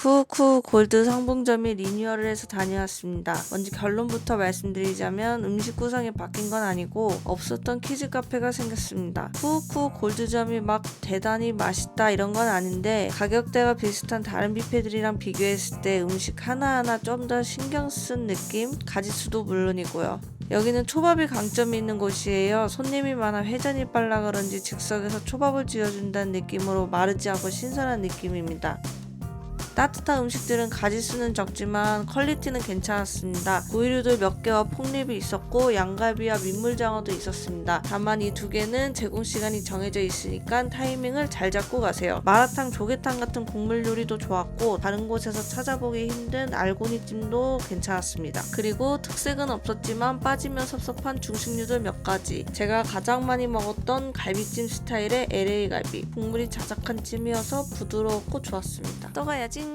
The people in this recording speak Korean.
후쿠 골드 상봉점이 리뉴얼을 해서 다녀왔습니다. 먼저 결론부터 말씀드리자면 음식 구성이 바뀐 건 아니고 없었던 키즈 카페가 생겼습니다. 후쿠 골드점이 막 대단히 맛있다 이런 건 아닌데 가격대가 비슷한 다른 뷔페들이랑 비교했을 때 음식 하나하나 좀 더 신경 쓴 느낌? 가짓수도 물론이고요. 여기는 초밥이 강점이 있는 곳이에요. 손님이 많아 회전이 빨라 그런지 즉석에서 초밥을 지어준다는 느낌으로 마르지 않고 신선한 느낌입니다. 따뜻한 음식들은 가지수는 적지만 퀄리티는 괜찮았습니다. 구이류도 몇 개와 폭립이 있었고 양갈비와 민물장어도 있었습니다. 다만 이 두 개는 제공 시간이 정해져 있으니까 타이밍을 잘 잡고 가세요. 마라탕, 조개탕 같은 국물 요리도 좋았고 다른 곳에서 찾아보기 힘든 알고니찜도 괜찮았습니다. 그리고 특색은 없었지만 빠지면 섭섭한 중식류들 몇 가지. 제가 가장 많이 먹었던 갈비찜 스타일의 LA 갈비. 국물이 자작한 찜이어서 부드러웠고 좋았습니다. 또 가야지.